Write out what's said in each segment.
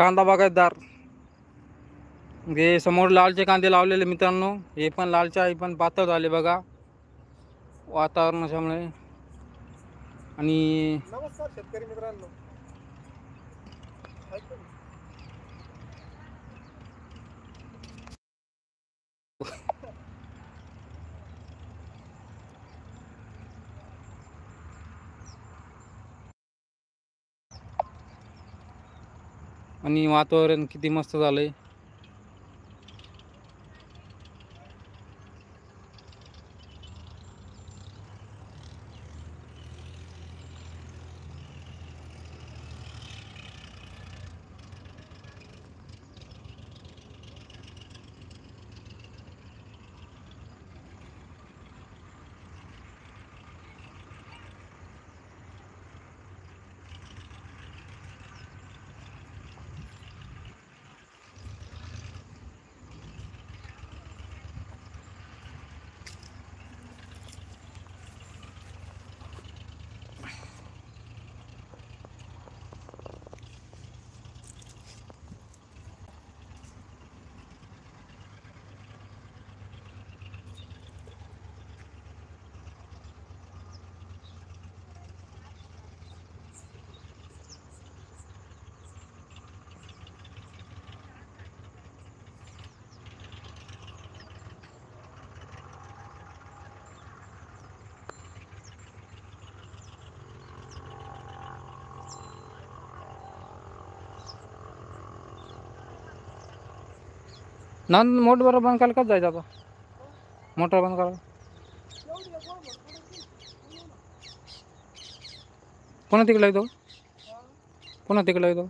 कांदा बागायतदार. हे समोर लालचे कांदे लावलेले मित्रांनो. हे पण लालचे आहे पण पातळ झाले बघा. वातावरणाच्यामुळे आणि नमस्कार शेतकरी मित्रांनो. आणि वातावरण किती मस्त झालं आहे ना मोठ बरं बंद करायला कसं जायचं आता? मोटर बंद करा पुन्हा तिकडे येतो पुन्हा तिकडे येतो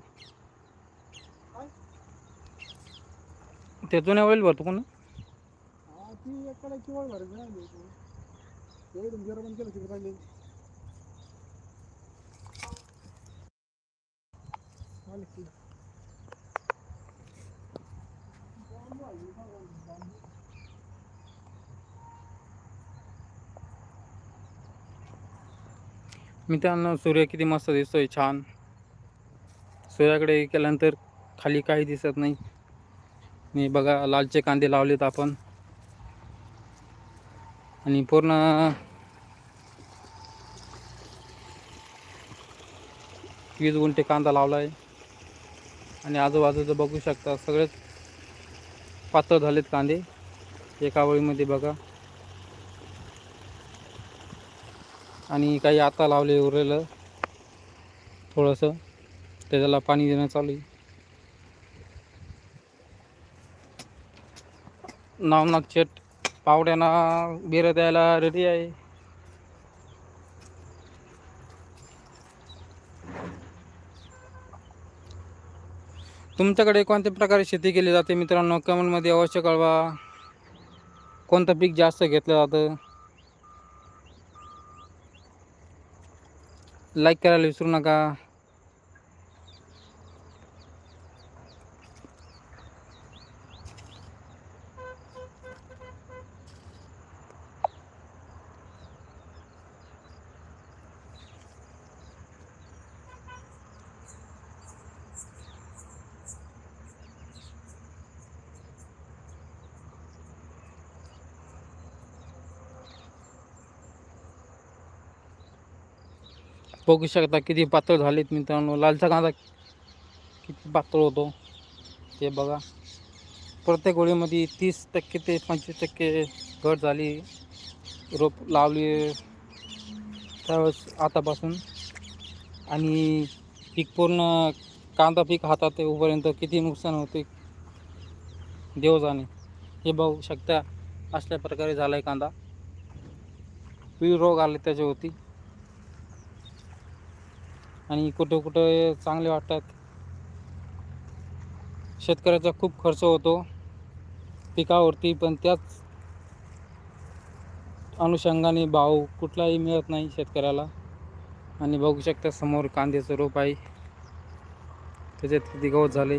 काय? ते जुन्या होईल भरतो पुन्हा. हा, ती एक कडाची वळ भरायची राहिली होती. एवढून जरा बंद केलं तिकडे राहिले आले की. मित्रांनो सूर्य किती मस्त दिसतोय छान. सूर्याकडे केल्यानंतर खाली काही दिसत नाही. मी बघा लालचे कांदे लावलेत आपण. आणि पूर्ण वीस गुंठे कांदा लावला आहे आणि आजूबाजूचं बघू शकता सगळेच पातळ झालेत कांदे. एका वळीमध्ये बघा. आणि काही आता लावले उरलेलं. थोडंसं. त्याच्याला पाणी देणं चालू आहे. नावनाथ चेट पावड्यांना बिरं द्यायला रेडी आहे. तुमच्याकडे कोणत्या प्रकारे शेती केली जाते मित्रांनो? कमेंटमध्ये अवश्य कळवा. कोणतं पीक जास्त घेतलं जातं? लाईक करायला विसरू नका. बघू शकता किती पातळ झालेत मित्रांनो. लालचा कांदा किती पातळ होतो ते बघा. प्रत्येक ओळीमध्ये तीस टक्के ते पंचवीस टक्के घट झाली. रोप लावली त्यावेळेस आतापासून. आणि पीक पूर्ण कांदा पीक हातात येऊपर्यंत किती नुकसान होते देव जाणे हे बघू शकता असल्या प्रकारे झाला आहे कांदा. पी रोग आले त्याच्यावरती. आणि कुठं कुठं चांगले वाटतात. शेतकऱ्याचा खूप खर्च होतो. पिकावरती पण त्याच अनुषंगाने भाव कुठलाही मिळत नाही शेतकऱ्याला. आणि बघू शकता समोर कांद्याचं रोप आहे. त्याच्यात किती गवत झाले.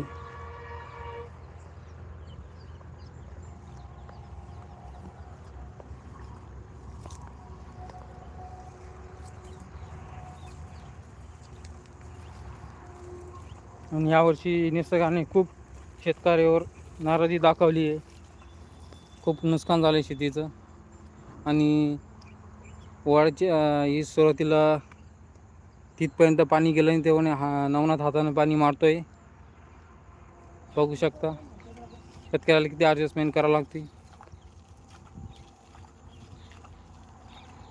आणि यावर्षी निसर्गाने खूप शेतकऱ्यावर नाराजी दाखवली आहे. खूप नुकसान झालं आहे शेतीचं. आणि वाढची ही सुरुवातीला तिथपर्यंत पाणी गेलं नाही तेव्हा हा नवनाथ हातानं पाणी मारतो आहे बघू शकता. शेतकऱ्याला किती ॲडजस्टमेंट करावं लागते.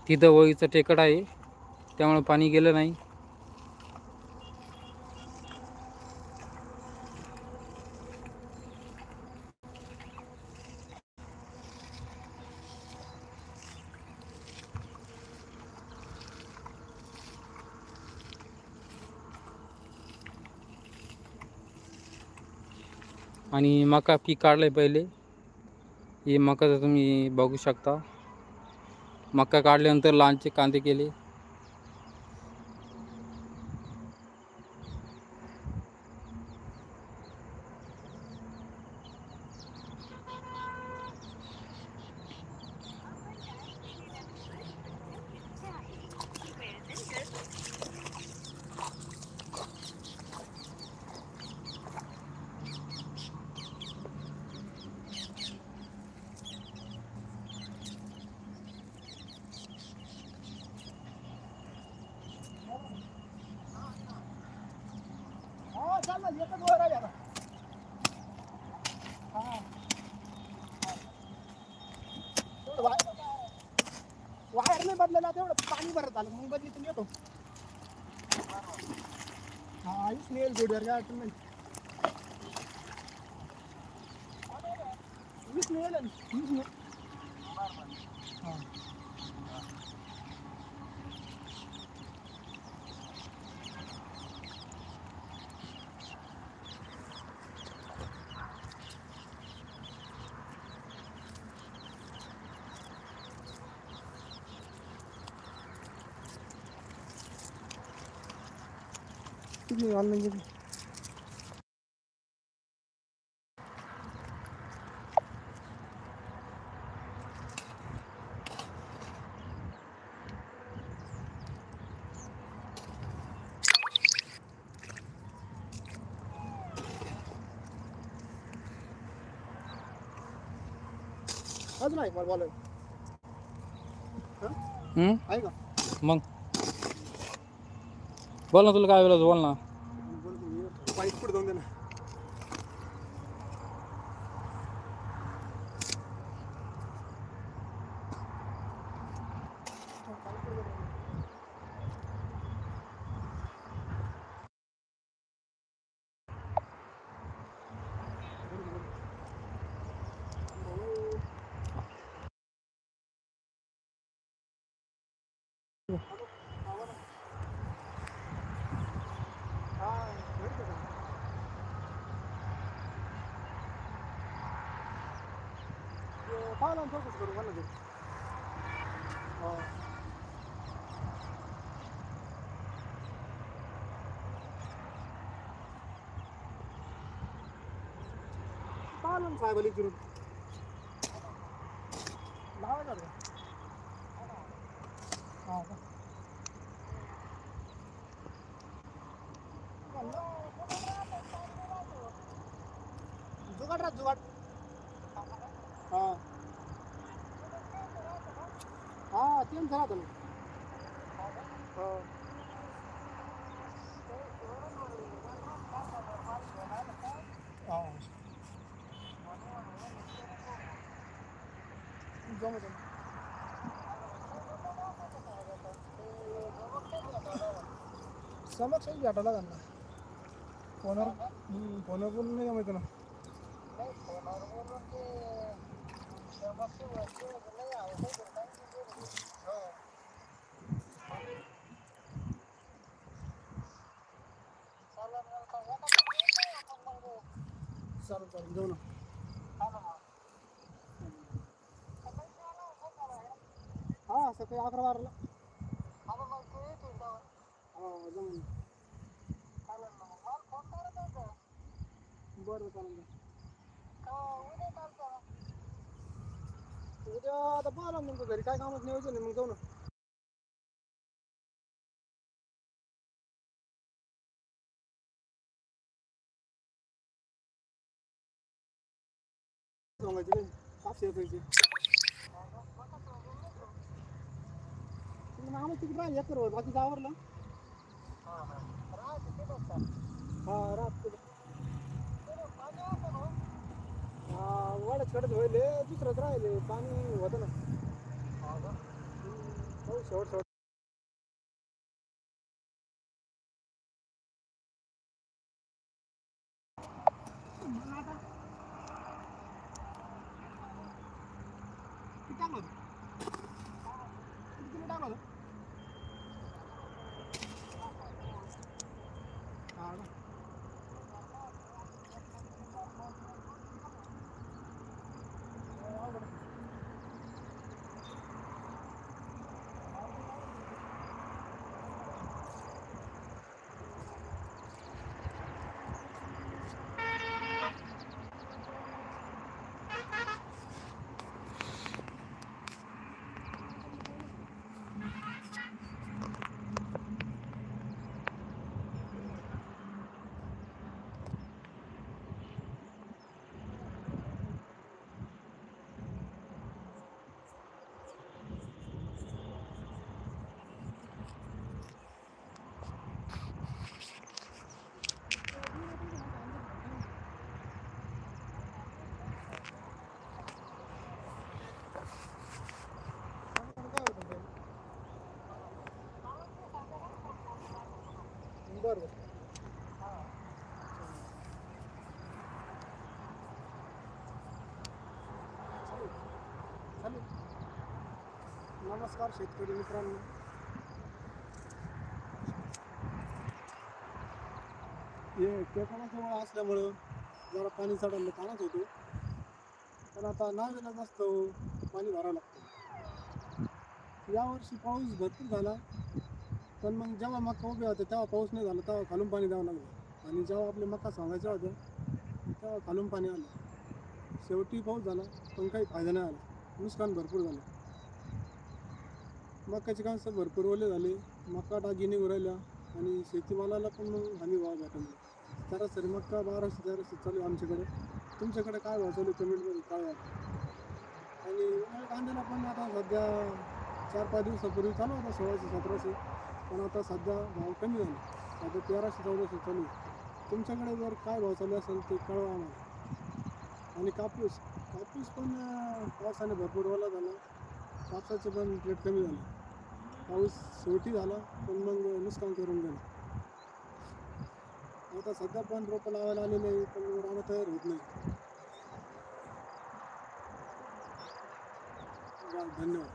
तिथं वळीचं टेकड आहे. त्यामुळे पाणी गेलं नाही. आणि मका पीक काढलं आहे पहिले. हे मकाचं तुम्ही बघू शकता. मका काढल्यानंतर लहानचे कांदे केले. वायर नाही बदलला तेवढं पाणी भरत आलं मग बदली तुम्ही येतो हा आईच नेल जोडीवर काय अडचण नाही किती ऑनलाईन गेली अजून आहे मला बोलायला हं? आहे का मग बोल ना तुला काय वेळेस बोल ना पाईप पुढे ते पाहिलं ना चौकशी करू मला ते हा. पाहिलं ना साहेबाला विचारून लावायचा का हा का जुगाड राहत जुगाड हा हा तेच राहत ना हा. हा. जमत ना समक्ष भेटायला त्यांना फोनवर हम्म, फोनवर बोलून नाही जमायचं ना चालेल चालेल जाऊ ना. हा सकाळी अकरा बाराला. हा जमून बरं चालेल उद्या आता पाहा ना मग घरी. काय कामच नियोजन आहे? मग जाऊ ना. सांगायचे रे कापसे यायचे आम्हाला तिकडे राहील एकर बाकी आवरला हा रात हा वाढत कडत व्हायले दुसरंच राहिले पाणी होतं ना. हो शेवट शेवट किती टाकलं होतं? किती किलो टाकलं होतं? हा का? बरं चालेल नमस्कार शेतकरी मित्रांनो. हे टेकणाजवळ असल्यामुळं जरा पाणी चढवलं ताणच होतो. पण आता नाही जास्त पाणी भरावं लागतं. यावर्षी पाऊस भरपूर झाला पण मग जेव्हा मका उभे होते तेव्हा पाऊस नाही झाला तेव्हा खालून पाणी द्यावं लागलं. आणि जेव्हा आपले मका सांगायच्या होत्या तेव्हा खालून पाणी आलं. शेवटी पाऊस झाला पण काही फायदा नाही आला. नुकसान भरपूर झालं. मकाचे कांसं भरपूर ओले झाले. मका डागिने उरायला आणि शेतीमालाला पण मग हमी भाव भेटला सरासरी मक्का बाराशे तेराशे चालू आहे आमच्याकडे. तुमच्याकडे काय भाव चालू कमेंटमध्ये काय आणि कांद्याला पण आता सध्या चार पाच दिवसापूर्वी चालू होता सोळाशे सतराशे. पण आता सध्या भाव कमी झाले. आता तेराशे चौदाशे चालू तुमच्याकडे जर काय भाव चालू असेल ते कळवा आम्हाला. आणि कापूस कापूस पण पावसाने भरपूर ओला झाला. कापसाचे पण रेट कमी झाले. पाऊस शेवटी झाला पण मग नुकसान करून गेला. आता सध्या पण रोपं लावायला आलेले आहे पण राणं तयार होत नाही धन्यवाद.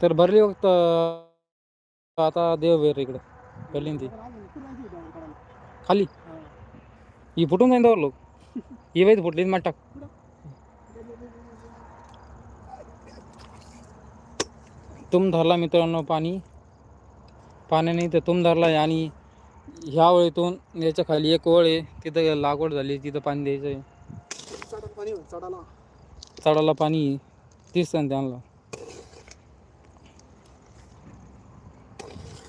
तर भरली फक्त आता देव वेर इकडं. వెళ్ళింది ఖాళీ. ఈ పుట్టు ఉంది कुठं ఏవైతే పుట్టలేదు మట్ట खाली ही फुटून लोक ही फुटली तुम धरला मित्रांनो पाणी पाण्याने तर तुम धरला आणि ह्या ओळीतून याच्या खाली एक ओळ आहे तिथं लागवड झाली तिथं पाणी द्यायचं आहे चढायला पाणी चढाला पाणी दिसतं ना त्यांना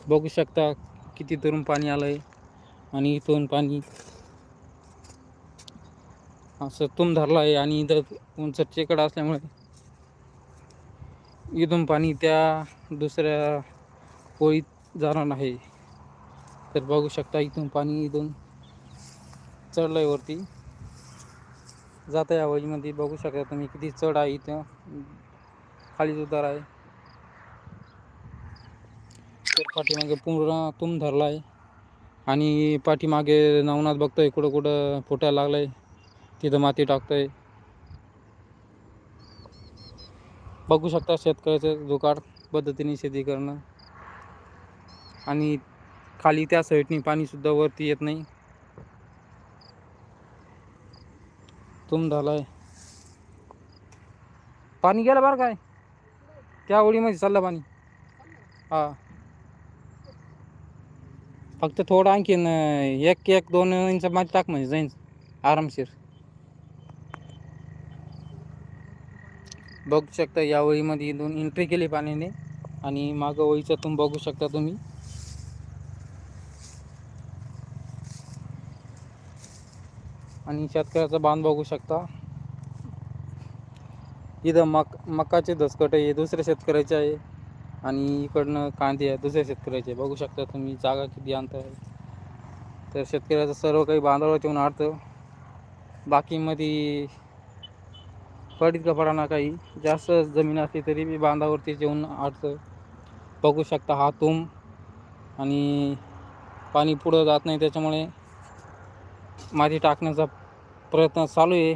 बघू शकता किती तरुण पाणी आलं आहे आणि इथून पाणी असं तुम धरला आहे आणि इथं उंच चेकड असल्यामुळे इथून पाणी त्या दुसऱ्या पोळीत जाणार नाही तर बघू शकता इथून पाणी इथून चढलं आहे वरती. जाता या वळीमध्ये बघू शकता तुम्ही किती चढ आहे इथं. खाली उतार आहे. तर पाठीमागे पूर्ण तुम धरला आहे आणि पाठीमागे नवनाथ बघतोय कुठं कुठं फुटायला लागलंय तिथं माती टाकतोय. बघू शकता शेतकऱ्याचं जुगाड पद्धतीने शेती करणं. आणि खाली त्या साईडनी पाणीसुद्धा वरती येत नाही. तुम झालाय पाणी गेलं बरं काय? त्या ओळीमध्ये चाललं पाणी. हां. फक्त थोडं आणखीन एक एक दोन इंच माती टाक म्हणजे जाईन आरामशीर. बघू शकता या ओळीमध्ये दोन एंट्री केली पाण्याने आणि मागं ओळीच्यातून बघू शकता तुम्ही. आणि शेतकऱ्याचा बांध बघू शकता. इथं मक मकाचे दसकट आहे हे दुसऱ्या शेतकऱ्याचे आहे. आणि इकडनं कांदे आहे दुसऱ्या शेतकऱ्याचे. बघू शकता तुम्ही जागा किती अंतर आहे. तर शेतकऱ्याचं सर्व काही बांधावर ठेवून आडतं. बाकीमध्ये पडीत का पडाना काही जास्त जमीन असली तरी बी बांधावरती येऊन आडतं. बघू शकता हा तुम आणि पाणी पुढं जात नाही त्याच्यामुळे माती टाकण्याचा प्रयत्न चालू आहे.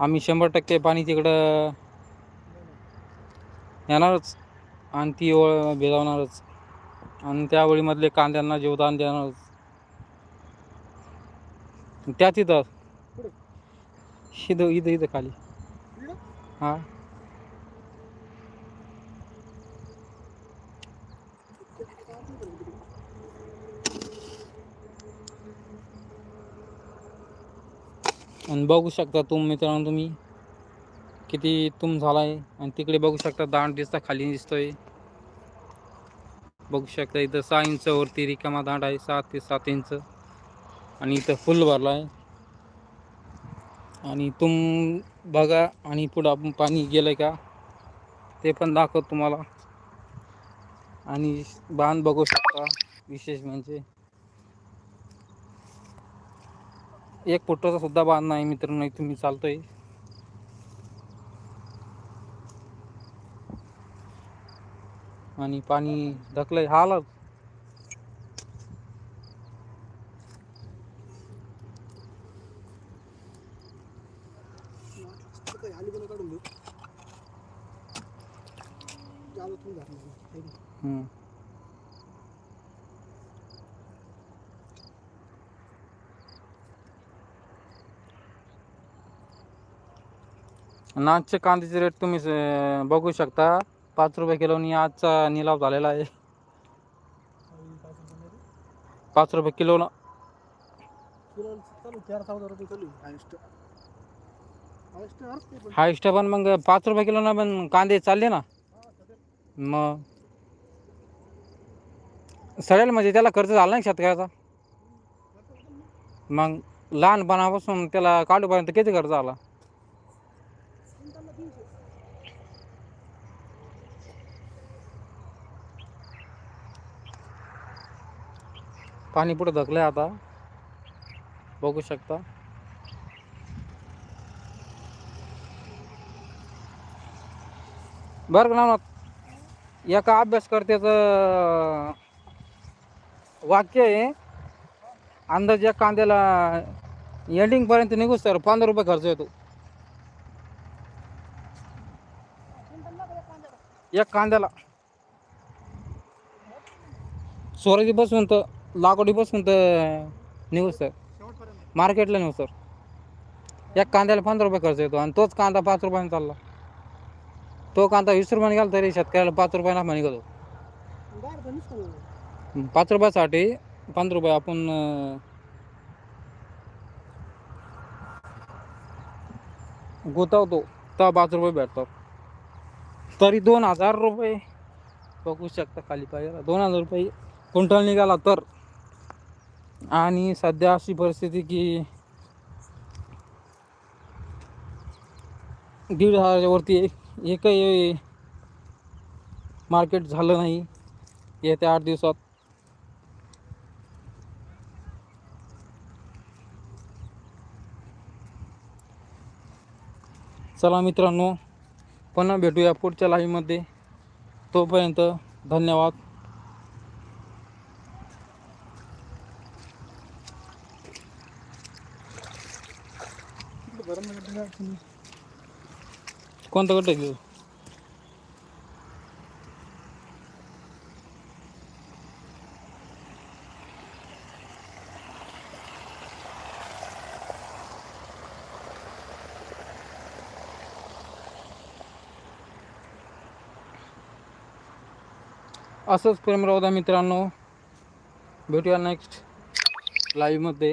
आम्ही शंभर टक्के पाणी तिकडं येणारच. आणि ती ओळ भिजवणारच. आणि त्या ओळीमधले कांद्यांना जीवदान देणारच. त्या तिथं इथं इथं इथं खाली. हां. आणि बघू शकता तुम मित्रांनो तुम्ही. किती तुम झाला आहे आणि तिकडे बघू शकता दांड दिसता खाली दिसतोय. बघू शकता इथं सहा इंच वरती रिकामा दांड आहे सात ते सात इंच आणि इथं फुल भरला आहे. आणि तुम बघा आणि पुढं आपण पाणी गेलं का? ते पण दाखव तुम्हाला. आणि बांध बघू शकता विशेष म्हणजे. एक फुटाचा सुद्धा बांध नाही मित्रांनो तुम्ही मी चालतोय. आणि पाणी ढकलंय हा आला नाचचे कांद्याचे रेट तुम्ही बघू शकता. पाच रुपये किलोनी आजचा निलाव झालेला आहे. पाच रुपये किलो ना हायस्ट पण मग पाच रुपये किलो ना पण कांदे चालले ना. मग. सडेल म्हणजे त्याला खर्च झाला नाही शेतकऱ्याचा. मग लहानपणापासून त्याला काढूपर्यंत किती खर्च आला? पाणी पुढे धकलंय आता. बघू शकता. बरं का मग एका अभ्यासकर्त्याचं वाक्य आहे. अंदाज या कांद्याला एंडिंगपर्यंत निघू सर पंधरा रुपये खर्च येतो. एक कांद्याला? एक बसून तर लाकडी बसून तर निघू सर. मार्केटला नेऊ सर. एक कांद्याला पंधरा रुपये खर्च येतो आणि तोच कांदा पाच रुपयाने चालला. तो कांदा वीस रुपयाने गेला तरी शेतकऱ्याला पाच रुपयाला म्हणे घेतो पाच रुपयासाठी पंधरा रुपये आपण अं, गुंतवतो. तर पाच रुपये भेटतात. तरी दोन हजार रुपये बघू शकता खाली पाहिजे. दोन हजार रुपये क्विंटल निघाला तर. आणि सध्या अशी परिस्थिती की दीड हजाराच्या एक एकही मार्केट झालं नाही येत्या आठ दिवसात. चला मित्रांनो पुन्हा भेटूया पुढच्या लाईव्हमध्ये तोपर्यंत धन्यवाद. इकडं भरून नका तुम्ही अडचणी. कोणता गट घेऊ असंच प्रेम राहू द्या मित्रांनो भेटूया नेक्स्ट लाईव्हमध्ये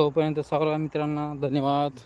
तोपर्यंत सर्व मित्रांना धन्यवाद.